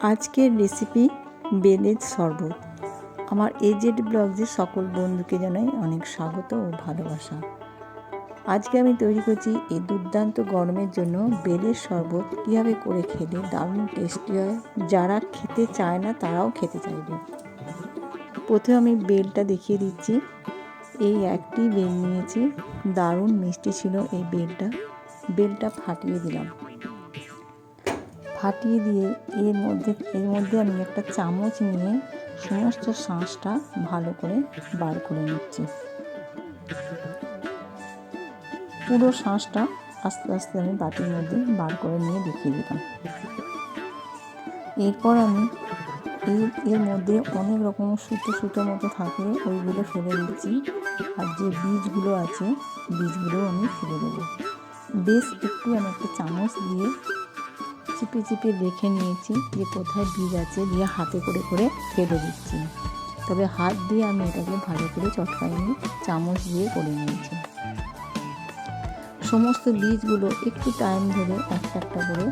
আজকের রেসিপি বেলের শরবত। আমার এজেড ব্লগসের সকল বন্ধুকে জানাই অনেক স্বাগত ও ভালোবাসা। আজকে আমি তৈরি করছি এই দুর্দান্ত গরমের জন্য বেলের শরবত। কীভাবে করে খেলে দারুণ টেস্টি হয়, যারা খেতে চায় না তারাও খেতে চাইবে। প্রথমে আমি বেলটা দেখিয়ে দিচ্ছি। এই একটি বেল নিয়েছি। দারুণ মিষ্টি ছিল এই বেলটা। বেলটা ফাটিয়ে দিলাম। ফাটিয়ে দিয়ে এর মধ্যে এর মধ্যে আমি একটা চামচ নিয়ে সমস্ত শাঁসটা ভালো করে বার করে নিচ্ছি। পুরো শাঁসটা আস্তে আস্তে আমি বাটির মধ্যে বার করে নিয়ে দেখিয়ে দিলাম। এরপর আমি এই এর মধ্যে অনেক রকম সুতো সুতো মতো থাকে ওইগুলো ফেলে দিচ্ছি। আর যে বীজগুলো আছে বীজগুলো আমি ফেলে দেবো। বেশ একটু আমি একটা চামচ দিয়ে চিপে চিপে দেখে নিয়েছি যে কোথায় বীজ আছে, দিয়ে হাতে করে করে ফেলে দিচ্ছি। তবে হাত দিয়ে আমি এটাকে ভালো করে চটকাইনি, চামচ দিয়ে করে নিয়েছি। সমস্ত বীজগুলো একটু টাইম ধরে একটা একটা করে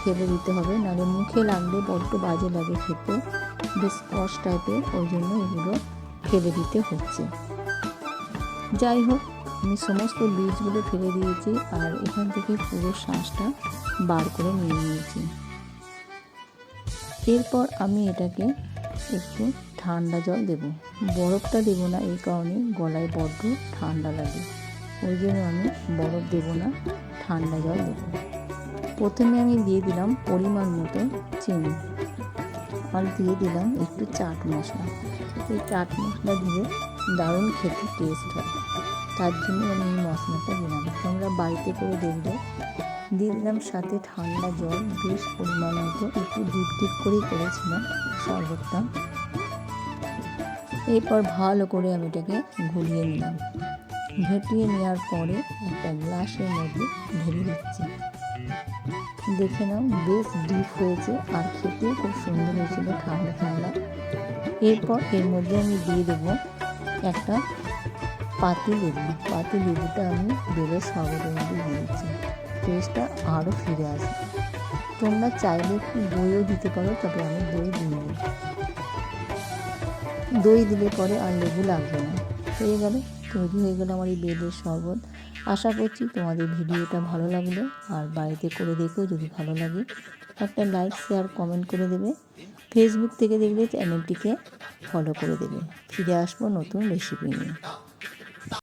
ফেলে দিতে হবে, নাহলে মুখে লাগলে বড্ড বাজে লাগে খেতে। বেশ কষ টাইপের ওই জন্য এগুলো ফেলে দিতে হচ্ছে। যাই হোক আমি সমস্ত বীজগুলো ফেলে দিয়েছি আর এখান থেকে পুরো শ্বাসটা বার করে নিয়ে নিয়েছি। এরপর আমি এটাকে একটু ঠান্ডা জল দেব। বরফটা দেব না, এই কারণে গলায় বড্ড ঠান্ডা লাগে। ওই জন্য আমি বরফ দেব না, ঠান্ডা জল দেব। প্রথমে আমি দিয়ে দিলাম পরিমাণ মতো চিনি। আর দিয়ে দিলাম একটু চাট মশলা। এই চাট মশলা দিয়ে দারুণ খেতে টেস্ট হয়। তার জন্য আমি এই মশলাটা দিলাম। তোমরা বাড়িতে করে দেখবে। দিয়ে দিলাম সাথে ঠান্ডা জল, বেশ পরিমাণ মতো। একটু ডিপ ডিপ করেই করেছিলাম শরবতটা। এরপর ভালো করে আমি এটাকে ঘুরিয়ে নিলাম। ঘেটিয়ে নেওয়ার পরে একটা গ্লাসের মধ্যে ঢেলে দিচ্ছি। দেখে নাও, বেশ ডিপ হয়েছে আর খেতে খুব সুন্দর হয়েছিল, ঠান্ডা ঠান্ডা। এরপর এর মধ্যে আমি দিয়ে দেবো একটা পাতি লেবু। পাতি লেবুটা আমি বেলের শরবতের মধ্যে দিয়ে দিচ্ছি। টেস্টটা আরও ফিরে আসে তোমরা চাইলে একটু দইও দিতে পারো, তবে আমি দই দিই দই দিলে পরে আর লেবু লাগবে না। হয়ে গেল। তৈরি হয়ে গেল আমার এই বেলের শরবত। আশা করছি তোমাদের ভিডিওটা ভালো লাগল। আর বাড়িতে করে দেখো যদি ভালো লাগে, একটা লাইক শেয়ার কমেন্ট করে দেবে। ফেসবুক থেকে দেখলে চ্যানেলটিকে ফলো করে দেবে। ফিরে আসব নতুন রেসিপি নিয়ে।